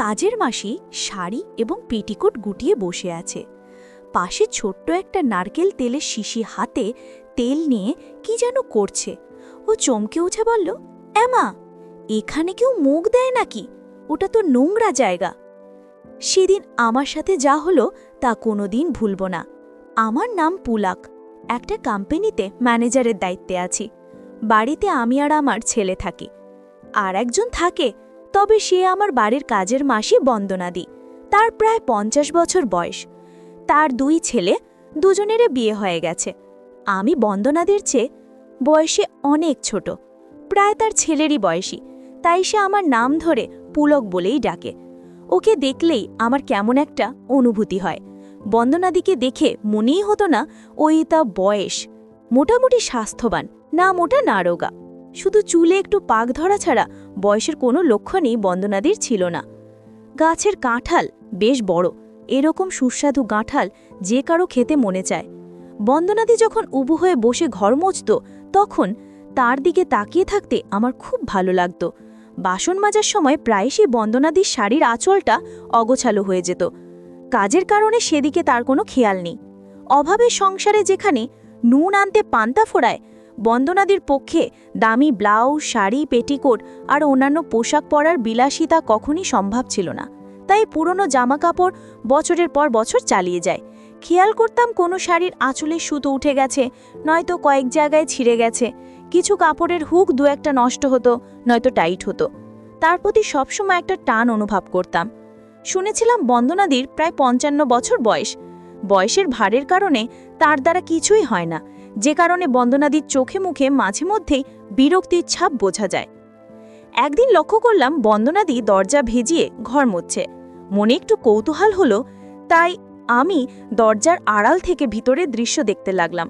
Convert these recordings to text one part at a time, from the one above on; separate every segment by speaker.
Speaker 1: কাজের মাসি শাড়ি এবং পেটিকোট গুটিয়ে বসে আছে। পাশে ছোট্ট একটা নারকেল তেলের শিশি হাতে তেল নিয়ে কি যেন করছে। ও চমকে উঠে বলল এমা এখানে কেউ মুখ দেয় নাকি? ওটা তো নোংরা জায়গা। সেদিন আমার সাথে যা হলো তা কোনোদিন ভুলব না। আমার নাম পুলাক, একটা কোম্পানিতে ম্যানেজারের দায়িত্বে আছি। বাড়িতে আমি আর আমার ছেলে থাকি। আর একজন থাকে তবে সে আমার বাড়ির কাজের মাসি বন্দনাদি। তার প্রায় পঞ্চাশ বছর বয়স। তার দুই ছেলে, দুজনেরই বিয়ে হয়ে গেছে। আমি বন্দনাদের চেয়ে বয়সে অনেক ছোট। প্রায় তার ছেলেরই বয়সী। তাই সে আমার নাম ধরে পুলক বলেই ডাকে। ওকে দেখলেই আমার কেমন একটা অনুভূতি হয়। বন্দনাদিকে দেখে মনেই হতো না, ওই তা বয়স। মোটামুটি স্বাস্থ্যবান, না মোটা না রোগা শুধু চুলে একটু পাক ধরা ছাড়া বয়সের কোনো লক্ষণই বন্দনাদির ছিল না। গাছের কাঁঠাল বেশ বড়, এরকম সুস্বাদু গাঁঠাল যে কারও খেতে মনে চায়। বন্দনাদি যখন উবু হয়ে বসে ঘর মুছত, তখন তার দিকে তাকিয়ে থাকতে আমার খুব ভালো লাগত। বাসন মাজার সময় প্রায়শই বন্দনাদির শাড়ির আঁচলটা অগোছালো হয়ে যেত। কাজের কারণে সেদিকে তার কোনো খেয়াল নেই। অভাবের সংসারে যেখানে নুন আনতে পান্তা ফোড়ায় বন্দনাদির পক্ষে দামি ব্লাউজ, শাড়ি, পেটিকোট আর অন্যান্য পোশাক পরার বিলাসিতা কখনই সম্ভব ছিল না। তাই পুরনো জামাকাপড় বছরের পর বছর চালিয়ে যায়। খেয়াল করতাম কোনো শাড়ির আঁচলের সুতো উঠে গেছে, নয়তো কয়েক জায়গায় ছিঁড়ে গেছে। কিছু কাপড়ের হুক দু একটা নষ্ট হতো, নয়তো টাইট হতো। তার প্রতি সবসময় একটা টান অনুভব করতাম। শুনেছিলাম বন্দনাদির প্রায় পঞ্চান্ন বছর বয়স। বয়সের ভারের কারণে তার দ্বারা কিছুই হয় না। যে কারণে বন্দনাদির চোখে মুখে মাঝে মধ্যেই বিরক্তির ছাপ বোঝা যায়। একদিন লক্ষ্য করলাম বন্দনাদি দরজা ভেজিয়ে ঘর মুচ্ছে মনে একটু কৌতূহল হলো, তাই আমি দরজার আড়াল থেকে ভিতরের দৃশ্য দেখতে লাগলাম।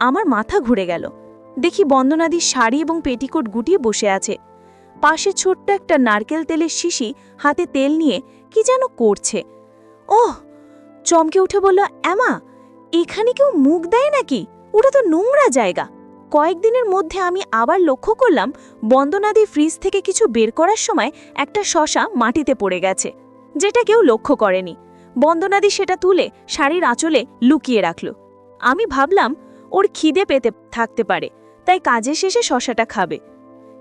Speaker 1: আমার মাথা ঘুরে গেল। দেখি বন্দনাদি শাড়ি এবং পেটিকোট গুটিয়ে বসে আছে। পাশে ছোট্ট একটা নারকেল তেলের শিশি হাতে তেল নিয়ে কি যেন করছে। ওহ, চমকে উঠে বলল, অ্যামা, এখানে কেউ মুখ দেয় নাকি? ওটা তো নোংরা জায়গা। কয়েকদিনের মধ্যে আমি আবার লক্ষ্য করলাম, বন্দনাদি ফ্রিজ থেকে কিছু বের করার সময় একটা শশা মাটিতে পড়ে গেছে, যেটা কেউ লক্ষ্য করেনি। বন্দনাদি সেটা তুলে শাড়ির আঁচলে লুকিয়ে রাখল। আমি ভাবলাম, ওর খিদে পেতে থাকতে পারে, তাই কাজের শেষে শশাটা খাবে।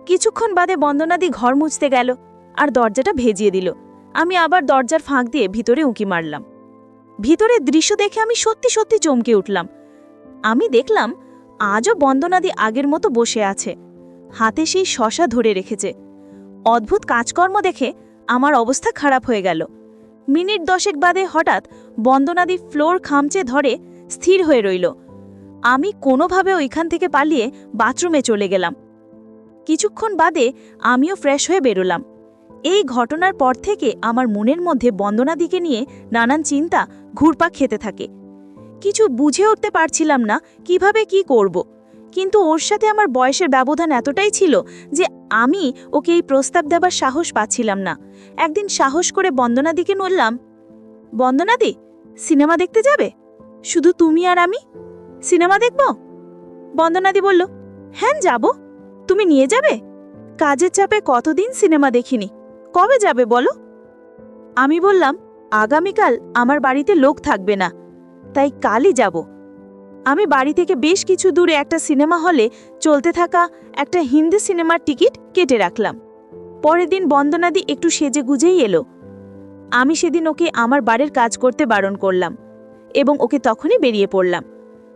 Speaker 1: কিছুক্ষণ বাদে বন্দনাদি ঘর মুছতে গেল আর দরজাটা ভেজিয়ে দিল। আমি আবার দরজার ফাঁক দিয়ে ভিতরে উঁকি মারলাম। ভিতরের দৃশ্য দেখে আমি সত্যি সত্যি চমকে উঠলাম। আমি দেখলাম আজও বন্দনাদি আগের মতো বসে আছে। হাতে সেই শশা ধরে রেখেছে। অদ্ভুত কাজকর্ম দেখে আমার অবস্থা খারাপ হয়ে গেল। মিনিট দশেক বাদে হঠাৎ বন্দনাদি ফ্লোর খামচে ধরে স্থির হয়ে রইল। আমি কোনোভাবে ওইখান থেকে পালিয়ে বাথরুমে চলে গেলাম। কিছুক্ষণ বাদে আমিও ফ্রেশ হয়ে বেরোলাম। এই ঘটনার পর থেকে আমার মনের মধ্যে বন্দনাদিকে নিয়ে নানান চিন্তা ঘুরপাক খেতে থাকে। কিছু বুঝে উঠতে পারছিলাম না কীভাবে কি করব। কিন্তু ওর সাথে আমার বয়সের ব্যবধান এতটাই ছিল যে আমি ওকে এই প্রস্তাব দেবার সাহস পাচ্ছিলাম না। একদিন সাহস করে বন্দনাদিকে নড়লাম বন্দনাদি, সিনেমা দেখতে যাবে? শুধু তুমি আর আমি? সিনেমা দেখব? বন্দনাদি বলল হ্যাঁ যাব। তুমি নিয়ে যাবে? কাজের চাপে কতদিন সিনেমা দেখিনি? কবে যাবে বলো? আমি বললাম, আগামীকাল আমার বাড়িতে লোক থাকবে না। তাই কালই যাব। আমি বাড়ি থেকে বেশ কিছু দূরে একটা সিনেমা হলে চলতে থাকা একটা হিন্দি সিনেমার টিকিট কেটে রাখলাম। পরের দিন বন্দনাদি একটু সেজে গুজেই এলো। আমি সেদিন ওকে আমার বাড়ির কাজ করতে বারণ করলাম এবং ওকে তখনই বেরিয়ে পড়লাম।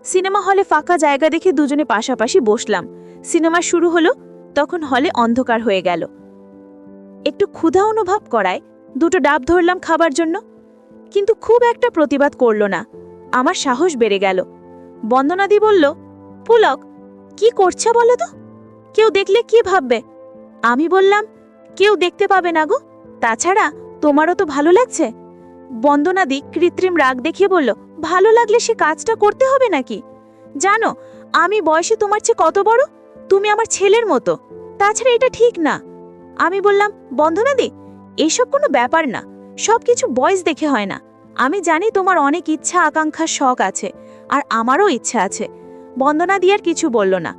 Speaker 1: সিনেমা হলে ফাঁকা জায়গা দেখে দুজনে পাশাপাশি বসলাম। সিনেমা শুরু হলো, তখন হলে অন্ধকার হয়ে গেল। একটু ক্ষুধা অনুভব করায় দুটো ডাব ধরলাম খাবার জন্য, কিন্তু খুব একটা প্রতিবাদ করল না। আমার সাহস বেড়ে গেল। বন্দনাদি বলল, পুলক, কি করছে বলো তো? কেউ দেখলে কি ভাববে? আমি বললাম, কেউ দেখতে পাবে না গো। তাছাড়া তোমারও তো ভালো লাগছে? বন্দনাদি কৃত্রিম রাগ দেখিয়ে বলল, ভালো লাগলে সে কাজটা করতে হবে নাকি? জানো, আমি বয়সে তোমার চেয়ে কত বড়? তুমি আমার ছেলের মতো। তাছাড়া এটা ঠিক না। আমি বললাম, বন্দনাদি, এসব কোনো ব্যাপার না। সব কিছু বয়স দেখে হয় না। আমি জানি তোমার অনেক ইচ্ছা আকাঙ্ক্ষার শখ আছে, আর আমারও ইচ্ছা আছে। বন্দনা দিয়ার কিছু বলল না।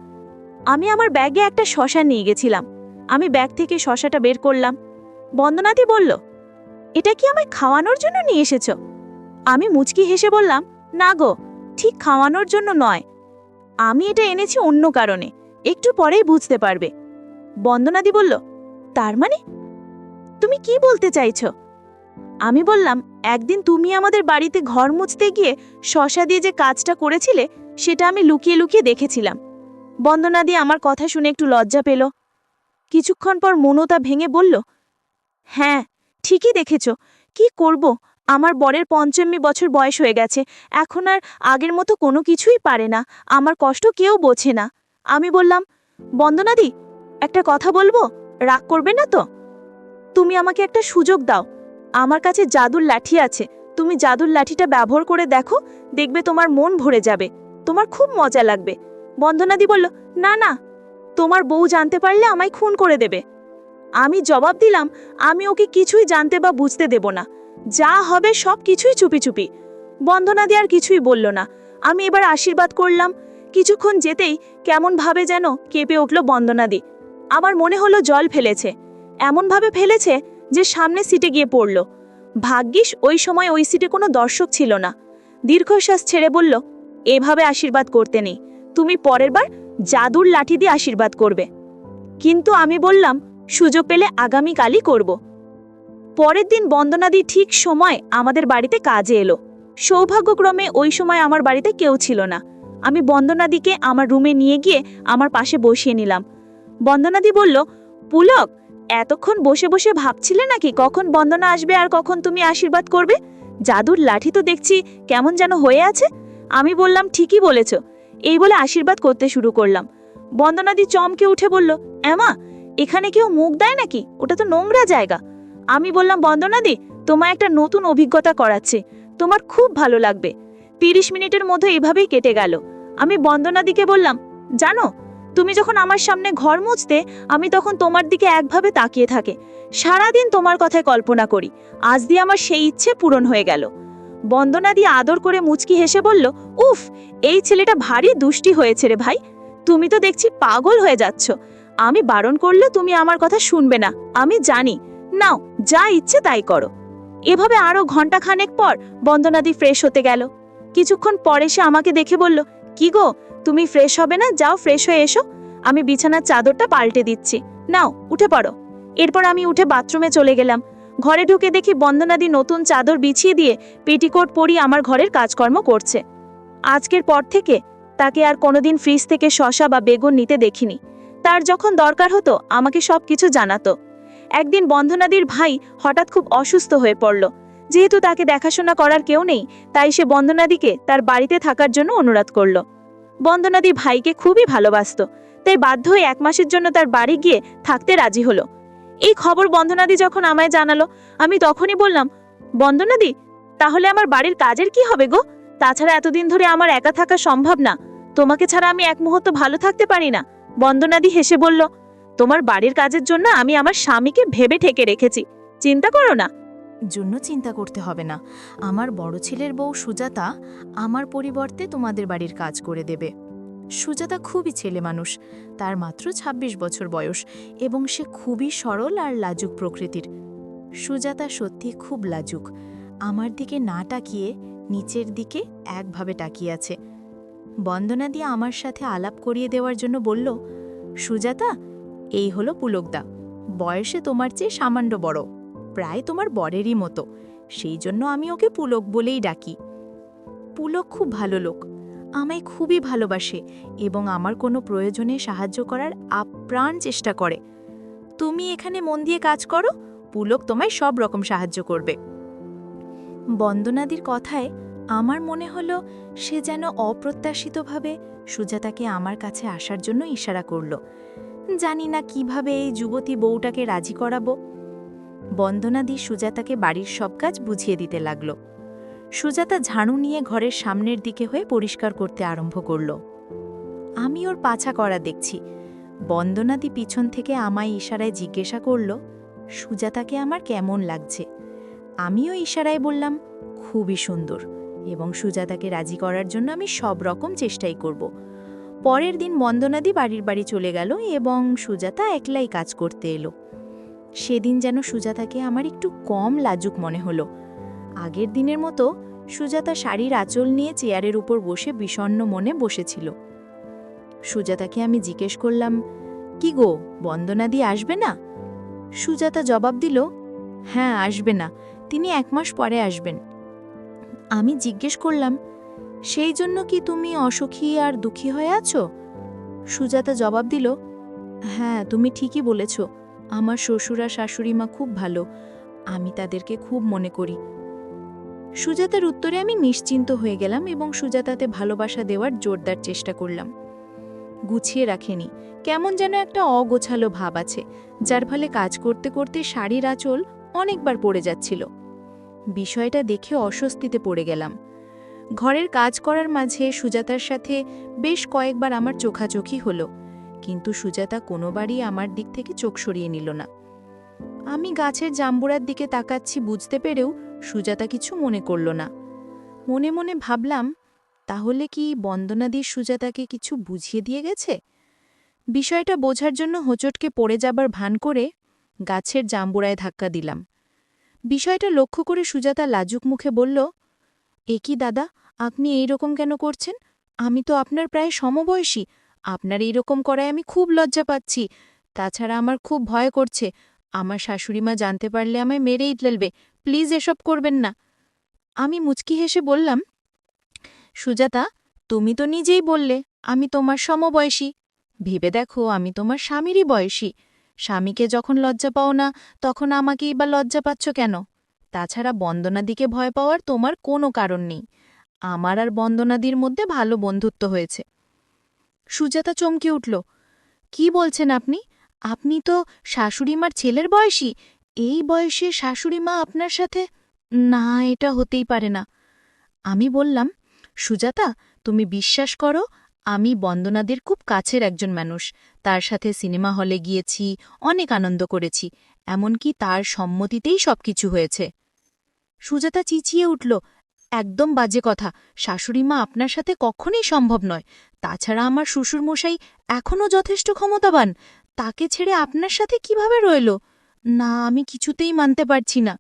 Speaker 1: আমি আমার ব্যাগে একটা শশা নিয়ে গেছিলাম। আমি ব্যাগ থেকে শশাটা বের করলাম। বন্দনাদি বলল, এটা কি আমায় খাওয়ানোর জন্য নিয়ে এসেছ? আমি মুচকি হেসে বললাম, না গো, ঠিক খাওয়ানোর জন্য নয়। আমি এটা এনেছি অন্য কারণে। একটু পরেই বুঝতে পারবে। বন্দনাদি বলল, তার মানে? তুমি কি বলতে চাইছো? আমি বললাম, একদিন তুমি আমাদের বাড়িতে ঘর মুছতে গিয়ে শশা দিয়ে যে কাজটা করেছিলে, সেটা আমি লুকিয়ে লুকিয়ে দেখেছিলাম। বন্দনা দিয়ে আমার কথা শুনে একটু লজ্জা পেল। কিছুক্ষণ পর মনতা ভেঙে বলল হ্যাঁ ঠিকই দেখেছ। কি করব? আমার বরের পঞ্চমী বছর বয়স হয়ে গেছে। এখন আর আগের মতো কোনো কিছুই পারে না। আমার কষ্ট কেউ বোঝে না। আমি বললাম বন্দনাদি একটা কথা বলব? রাগ করবে না তো? তুমি আমাকে একটা সুযোগ দাও। আমার কাছে জাদুর লাঠি আছে। তুমি জাদুর লাঠিটা ব্যবহার করে দেখো, দেখবে তোমার মন ভরে যাবে। তোমার খুব মজা লাগবে। বন্দনাদি বলল, না না, তোমার বউ জানতে পারলে আমায় খুন করে দেবে। আমি জবাব দিলাম, আমি ওকে কিছুই জানতে বা বুঝতে দেব না। যা হবে সব কিছুই চুপি চুপি। বন্দনাদি আর কিছুই বলল না। আমি এবার আশীর্বাদ করলাম। কিছুক্ষণ যেতেই কেমনভাবে যেন কেঁপে উঠল বন্দনাদি। আমার মনে হলো জল ফেলেছে। এমনভাবে ফেলেছে যে সামনে সিটে গিয়ে পড়ল। ভাগ্যিস ওই সময় ওই সিটে কোনো দর্শক ছিল না। দীর্ঘশ্বাস ছেড়ে বলল, এভাবে আশীর্বাদ করতে নেই। তুমি পরের বার জাদুর লাঠি দিয়ে আশীর্বাদ করবে। কিন্তু আমি বললাম, সুযোগ পেলে আগামীকালই করব। পরের দিন বন্দনাদি ঠিক সময় আমাদের বাড়িতে কাজে এলো। সৌভাগ্যক্রমে ওই সময় আমার বাড়িতে কেউ ছিল না। আমি বন্দনাদিকে আমার রুমে নিয়ে গিয়ে আমার পাশে বসিয়ে নিলাম। বন্দনাদি বলল, পুলক এতক্ষণ বসে বসে ভাবছিলে নাকি কখন বন্দনা আসবে আর কখন তুমি আশীর্বাদ করবে? জাদুর লাঠি তো দেখছি কেমন যেন হয়ে আছে। আমি বললাম, ঠিকই বলেছ। এই বলে আশীর্বাদ করতে শুরু করলাম। বন্দনাদি চমকে উঠে বলল, এমা, এখানে কেউ মুখ দেয় নাকি? ওটা তো নোংরা জায়গা। আমি বললাম, বন্দনাদি, তোমায় একটা নতুন অভিজ্ঞতা করাচ্ছে। তোমার খুব ভালো লাগবে। তিরিশ মিনিটের মধ্যে এভাবেই কেটে গেল। আমি বন্দনাদিকে বললাম, জানো তুমি যখন আমার সামনে ঘর মুছতে, আমি তখন তোমার দিকে একভাবে তাকিয়ে থাকে। সারাদিন তোমার কথায় কল্পনা করি। আজ দিয়ে আমার সেই ইচ্ছে পূরণ হয়ে গেল। বন্দনা দিয়ে আদর করে মুচকি হেসে বলল, উফ, এই ছেলেটা ভারী দুষ্টি হয়েছে রে ভাই। তুমি তো দেখছি পাগল হয়ে যাচ্ছ। আমি বারণ করলে তুমি আমার কথা শুনবে না। আমি জানি। নাও, যা ইচ্ছে তাই করো। এভাবে আরও ঘণ্টা খানেক পর বন্দনাদি ফ্রেশ হতে গেল। কিছুক্ষণ পরে সে আমাকে দেখে বলল, কি গো তুমি ফ্রেশ হবে না, যাও ফ্রেশ হয়ে এসো। আমি বিছানার চাদরটা পাল্টে দিচ্ছি। নাও, উঠে পড়ো। এরপর আমি উঠে বাথরুমে চলে গেলাম। ঘরে ঢুকে দেখি বন্দনাদি নতুন চাদর বিছিয়ে দিয়ে পেটিকোট পরিয়ে আমার ঘরের কাজকর্ম করছে। আজকের পর থেকে তাকে আর কোনোদিন ফ্রিজ থেকে শশা বা বেগুন নিতে দেখিনি। তার যখন দরকার হতো, আমাকে সব কিছু জানাতো। একদিন বন্ধনাদির ভাই হঠাৎ খুব অসুস্থ হয়ে পড়ল। যেহেতু তাকে দেখাশোনা করার কেউ নেই, তাই সে বন্দনাদিকে তার বাড়িতে থাকার জন্য অনুরোধ করল। বন্দনাদি ভাইকে খুবই ভালোবাসত, তাই বাধ্য হয়ে এক মাসের জন্য তার বাড়ি গিয়ে থাকতে রাজি হলো। এই খবর বন্দনাদি যখন আমায় জানালো, আমি তখনই বললাম, বন্দনাদি, তাহলে আমার বাড়ির কাজের কি হবে গো? তাছাড়া এতদিন ধরে আমার একা থাকা সম্ভব না। তোমাকে ছাড়া আমি এক মুহূর্ত ভালো থাকতে পারি না। বন্দনাদি হেসে বলল, তোমার বাড়ির কাজের জন্য আমি আমার স্বামীকে ভেবে ঠেকে রেখেছি। চিন্তা করো না।
Speaker 2: জন্য চিন্তা করতে হবে না। আমার বড় ছেলের বউ সুজাতা আমার পরিবর্তে তোমাদের বাড়ির কাজ করে দেবে। সুজাতা খুবই ছেলে মানুষ, তার মাত্র ২৬ বছর বয়স এবং সে খুবই সরল আর লাজুক প্রকৃতির। সুজাতা সত্যি খুব লাজুক। আমার দিকে না তাকিয়ে নিচের দিকে একভাবে তাকিয়ে আছে। বন্দনা দিয়ে আমার সাথে আলাপ করিয়ে দেওয়ার জন্য বলল, সুজাতা, এই হলো পুলকদা। বয়সে তোমার চেয়ে সামান্য বড়। প্রায় তোমার বরেরই মতো। সেই জন্য আমি ওকে পুলক বলেই ডাকি। পুলক খুব ভালো লোক। আমায় খুবই ভালোবাসে এবং আমার কোনো প্রয়োজনে সাহায্য করার আপ্রাণ চেষ্টা করে। তুমি এখানে মন দিয়ে কাজ করো, পুলক তোমায় সব রকম সাহায্য করবে। বন্দনাদির কথায় আমার মনে হলো সে যেন অপ্রত্যাশিতভাবে সুজাতাকে আমার কাছে আসার জন্য ইশারা করল। জানি না কীভাবে এই যুবতী বউটাকে রাজি করাবো। বন্দনাদি সুজাতাকে বাড়ির সব কাজ বুঝিয়ে দিতে লাগল। সুজাতা ঝাড়ু নিয়ে ঘরের সামনের দিকে হয়ে পরিষ্কার করতে আরম্ভ করল। আমি ওর পাছা করা দেখছি। বন্দনাদি পিছন থেকে আমায় ইশারায় জিজ্ঞাসা করল, সুজাতাকে আমার কেমন লাগছে? আমিও ইশারায় বললাম, খুবই সুন্দর এবং সুজাতাকে রাজি করার জন্য আমি সব রকম চেষ্টাই করব। পরের দিন বন্দনাদি বাড়ির বাড়ি চলে গেল এবং সুজাতা একলাই কাজ করতে এলো। সেদিন যেন সুজাতাকে আমার একটু কম লাজুক মনে হলো। আগের দিনের মতো সুজাতা শাড়ির আঁচল নিয়ে চেয়ারের উপর বসে বিষণ্ণ মনে বসেছিল। সুজাতাকে আমি জিজ্ঞেস করলাম, কি গো বন্দনাদি আসবে না? সুজাতা জবাব দিল হ্যাঁ আসবে না, তিনি এক মাস পরে আসবেন। আমি জিজ্ঞেস করলাম, সেই জন্য কি তুমি অসুখী আর দুঃখী হয়ে আছো? সুজাতা জবাব দিল হ্যাঁ তুমি ঠিকই বলেছ আমার শ্বশুর শাশুড়ি মা খুব ভালো। আমি তাদেরকে খুব মনে করি। সুজাতার উত্তরে আমি নিশ্চিন্ত হয়ে গেলাম এবং সুজাতাতে ভালোবাসা দেওয়ার জোরদার চেষ্টা করলাম। গুছিয়ে রাখেনি। কেমন যেন একটা অগোছালো ভাব আছে, যার ফলে কাজ করতে করতে শাড়ির আঁচল অনেকবার পড়ে যাচ্ছিল। বিষয়টা দেখে অস্বস্তিতে পড়ে গেলাম। ঘরের কাজ করার মাঝে সুজাতার সাথে বেশ কয়েকবার আমার চোখাচোখি হলো। কিন্তু সুজাতা কোনোবারই আমার দিক থেকে চোখ সরিয়ে নিল না। আমি গাছের জাম্বুরার দিকে তাকাচ্ছি বুঝতে পেরেও সুজাতা কিছু মনে করল না। মনে মনে ভাবলাম, তাহলে কি বন্দনাদির সুজাতাকে কিছু বুঝিয়ে দিয়ে গেছে? বিষয়টা বোঝার জন্য হোঁচটকে পড়ে যাবার ভান করে গাছের জাম্বুরায় ধাক্কা দিলাম। বিষয়টা লক্ষ্য করে সুজাতা লাজুক মুখে বলল, এ কি দাদা, আপনি এই রকম কেন করছেন? আমি তো আপনার প্রায় সমবয়সী। আপনার এই রকম করায় আমি খুব লজ্জা পাচ্ছি। তাছাড়া আমার খুব ভয় করছে। আমার শাশুড়িমা জানতে পারলে আমায় মেরেই ফেলবে। প্লিজ এসব করবেন না। আমি মুচকি হেসে বললাম, সুজাতা, তুমি তো নিজেই বললে, আমি তোমার সমবয়সী। ভেবে দেখো, আমি তোমার স্বামীরই বয়সী। স্বামীকে যখন লজ্জা পাও না, তখন আমাকেই বা লজ্জা পাচ্ছ কেন? তাছাড়া বন্দনাদিকে ভয় পাওয়ার তোমার কোনো কারণ নেই। আমার আর বন্দনাদির মধ্যে ভালো বন্ধুত্ব হয়েছে। সুজাতা চমকে উঠল, কি বলছেন আপনি? আপনি তো শাশুড়িমার ছেলের বয়সী। এই বয়সে শাশুড়িমা আপনার সাথে না, এটা হতেই পারে না। আমি বললাম, সুজাতা, তুমি বিশ্বাস করো, আমি বন্দনাদের খুব কাছের একজন মানুষ। তার সাথে সিনেমা হলে গিয়েছি, অনেক আনন্দ করেছি। এমনকি তার সম্মতিতেই সবকিছু হয়েছে। সুজাতা চিচিয়ে উঠল একদম বাজে কথা। শাশুড়িমা আপনার সাথে কখনই সম্ভব নয়। তাছাড়া আমার শ্বশুরমশাই এখনও যথেষ্ট ক্ষমতাবান। তাকে ছেড়ে আপনার সাথে কীভাবে রইল? না, আমি কিছুতেই মানতে পারছি না।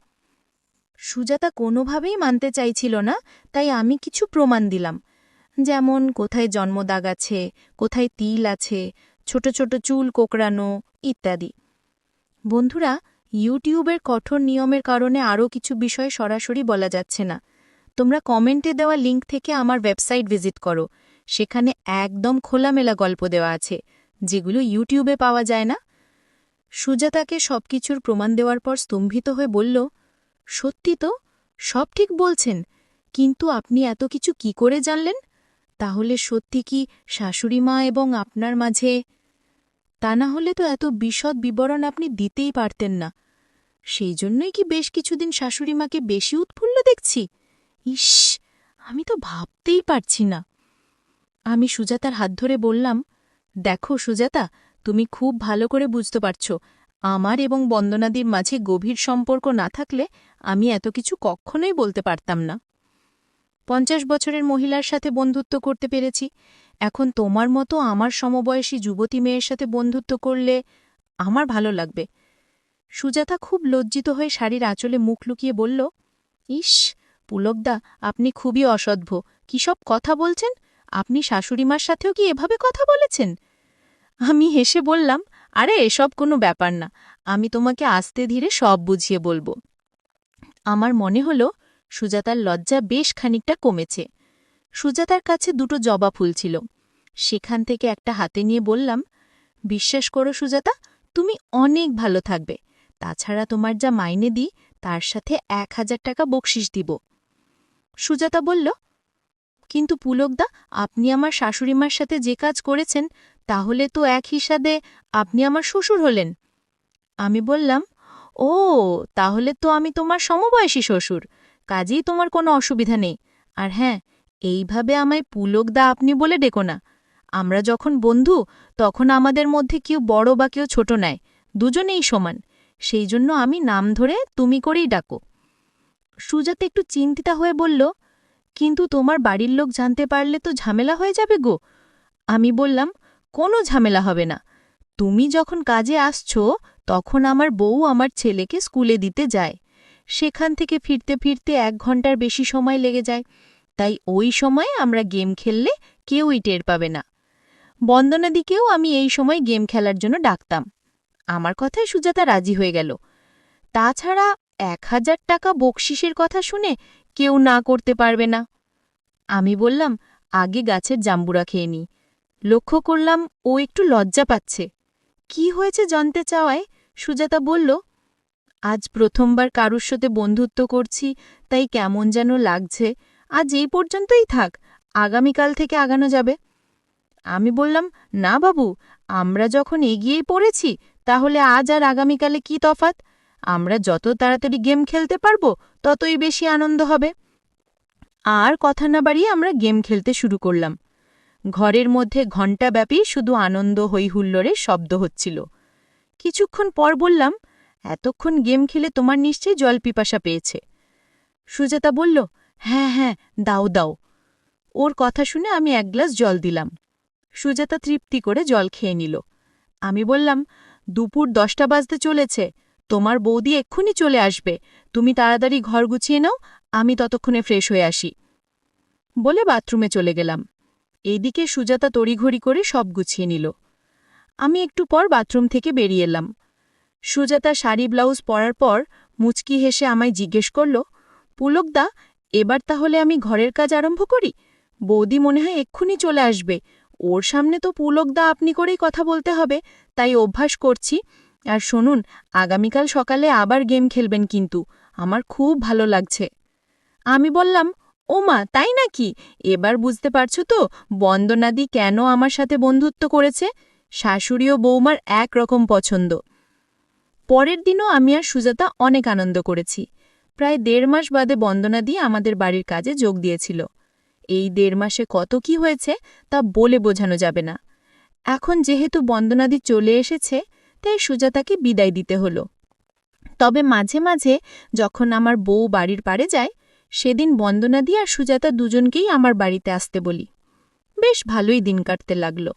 Speaker 2: সুজাতা কোনোভাবেই মানতে চাইছিল না, তাই আমি কিছু প্রমাণ দিলাম। যেমন, কোথায় জন্মদাগ আছে, কোথায় তিল আছে, ছোট ছোট চুল কোকড়ানো ইত্যাদি। বন্ধুরা, ইউটিউবের কঠোর নিয়মের কারণে আরও কিছু বিষয় সরাসরি বলা যাচ্ছে না। তোমরা কমেন্টে দেওয়া লিঙ্ক থেকে আমার ওয়েবসাইট ভিজিট করো। সেখানে একদম খোলামেলা গল্প দেওয়া আছে, যেগুলো ইউটিউবে পাওয়া যায় না। সুজাতাকে সবকিছুর প্রমাণ দেওয়ার পর স্তম্ভিত হয়ে বলল, সত্যি তো, সব ঠিক বলছেন, কিন্তু আপনি এত কিছু কি করে জানলেন? তাহলে সত্যি কি শাশুড়িমা এবং আপনার মাঝে তা না হলে তো এত বিশদ বিবরণ আপনি দিতেই পারতেন না। সেই জন্যই কি বেশ কিছুদিন শাশুড়িমাকে বেশি উৎফুল্ল দেখছি? ইস, আমি তো ভাবতেই পারছি না। আমি সুজাতার হাত ধরে বললাম, দেখো সুজাতা, তুমি খুব ভালো করে বুঝতে পারছ, আমার এবং বন্দনাদির মাঝে গভীর সম্পর্ক না থাকলে আমি এত কিছু কখনোই বলতে পারতাম না। পঞ্চাশ বছরের মহিলার সাথে বন্ধুত্ব করতে পেরেছি, এখন তোমার মতো আমার সমবয়সী যুবতী মেয়ের সাথে বন্ধুত্ব করলে আমার ভালো লাগবে। সুজাতা খুব লজ্জিত হয়ে শাড়ির আঁচলে মুখ লুকিয়ে বলল, ইস পুলকদা, আপনি খুবই অসভ্য। কি সব কথা বলছেন? আপনি শাশুড়িমার সাথেও কি এভাবে কথা বলেছেন? আমি হেসে বললাম, আরে এসব কোনো ব্যাপার না, আমি তোমাকে আস্তে ধীরে সব বুঝিয়ে বলব। আমার মনে হলো, সুজাতার লজ্জা বেশ খানিকটা কমেছে। সুজাতার কাছে দুটো জবা ফুল ছিল। সেখান থেকে একটা হাতে নিয়ে বললাম, বিশ্বাস করো সুজাতা, তুমি অনেক ভালো থাকবে। তাছাড়া তোমার যা মাইনে দিই, তার সাথে এক হাজার টাকা বকশিস দিব। সুজাতা বলল, কিন্তু পুলকদা, আপনি আমার শাশুড়িমার সাথে যে কাজ করেছেন, তাহলে তো এক হিসাবে আপনি আমার শ্বশুর হলেন। আমি বললাম, ও, তাহলে তো আমি তোমার সমবয়সী শ্বশুর, কাজেই তোমার কোনো অসুবিধা নেই। আর হ্যাঁ এইভাবে আমায় পুলকদা আপনি বলে ডেকো না। আমরা যখন বন্ধু, তখন আমাদের মধ্যে কেউ বড় বা কেউ ছোট নেয় দুজনেই সমান। সেই জন্য আমি নাম ধরে তুমি করেই ডাকো। সুজাতা একটু চিন্তিতা হয়ে বলল, কিন্তু তোমার বাড়ির লোক জানতে পারলে তো ঝামেলা হয়ে যাবে গো। আমি বললাম, কোনো ঝামেলা হবে না। তুমি যখন কাজে আসছো, তখন আমার বউ আমার ছেলেকে স্কুলে দিতে যায়। সেখান থেকে ফিরতে ফিরতে এক ঘণ্টার বেশি সময় লেগে যায়। তাই ওই সময় আমরা গেম খেললে কেউই টের পাবে না। বন্দনাদিকেও আমি এই সময় গেম খেলার জন্য ডাকতাম। আমার কথায় সুজাতা রাজি হয়ে গেল। তাছাড়া এক হাজার টাকা বকশিসের কথা শুনে কেউ না করতে পারবে না। আমি বললাম, আগে গাছের জাম্বুরা খেয়ে নি। লক্ষ্য করলাম ও একটু লজ্জা পাচ্ছে। কি হয়েছে জানতে চাওয়ায়? সুজাতা বলল, আজ প্রথমবার কারুর সাথে বন্ধুত্ব করছি, তাই কেমন যেন লাগছে। আজ এই পর্যন্তই থাক, আগামীকাল থেকে আগানো যাবে। আমি বললাম, না বাবু, আমরা যখন এগিয়েই পড়েছি, তাহলে আজ আর আগামীকালে কি তফাত আমরা যত তাড়াতাড়ি গেম খেলতে পারব, ততই বেশি আনন্দ হবে। আর কথা না বাড়িয়ে আমরা গেম খেলতে শুরু করলাম। ঘরের মধ্যে ঘণ্টাব্যাপী শুধু আনন্দ হৈহুল্লোড়ের শব্দ হচ্ছিল। কিছুক্ষণ পর বললাম, এতক্ষণ গেম খেলে তোমার নিশ্চয়ই জল পিপাসা পেয়েছে। সুজাতা বলল হ্যাঁ হ্যাঁ দাও দাও। ওর কথা শুনে আমি এক গ্লাস জল দিলাম। সুজাতা তৃপ্তি করে জল খেয়ে নিল। আমি বললাম, দুপুর দশটা বাজতে চলেছে। তোমার বৌদি এক্ষুনি চলে আসবে। তুমি তাড়াতাড়ি ঘর গুছিয়ে নাও, আমি ততক্ষণে ফ্রেশ হয়ে আসি। বলে বাথরুমে চলে গেলাম। এইদিকে সুজাতা তড়িঘড়ি করে সব গুছিয়ে নিল। আমি একটু পর বাথরুম থেকে বেরিয়ে এলাম। সুজাতা শাড়ি, ব্লাউজ পরার পর মুচকি হেসে আমায় জিজ্ঞেস করল পুলকদা এবার তাহলে আমি ঘরের কাজ আরম্ভ করি? বৌদি মনে হয় এক্ষুনি চলে আসবে। ওর সামনে তো পুলকদা আপনি করেই কথা বলতে হবে, তাই অভ্যাস করছি। আর শুনুন, আগামীকাল সকালে আবার গেম খেলবেন কিন্তু, আমার খুব ভালো লাগছে। আমি বললাম ও মা তাই নাকি? এবার বুঝতে পারছ তো, বন্দনাদি কেন আমার সাথে বন্ধুত্ব করেছে? শাশুড়ি ও বৌমার এক রকম পছন্দ। পরের দিনও আমি আর সুজাতা অনেক আনন্দ করেছি। প্রায় দেড় মাস বাদে বন্দনাদি আমাদের বাড়ির কাজে যোগ দিয়েছিল। এই দেড় মাসে কত কি হয়েছে তা বলে বোঝানো যাবে না। এখন যেহেতু বন্দনাদি চলে এসেছে তাই সুজাতাকে বিদায় দিতে হল। তবে মাঝে মাঝে যখন আমার বউ বাড়ির পারে যায়, সেদিন বন্দনা দিয়ে আর সুজাতা দুজনকেই আমার বাড়িতে আসতে বলি। বেশ ভালোই দিন কাটতে লাগল।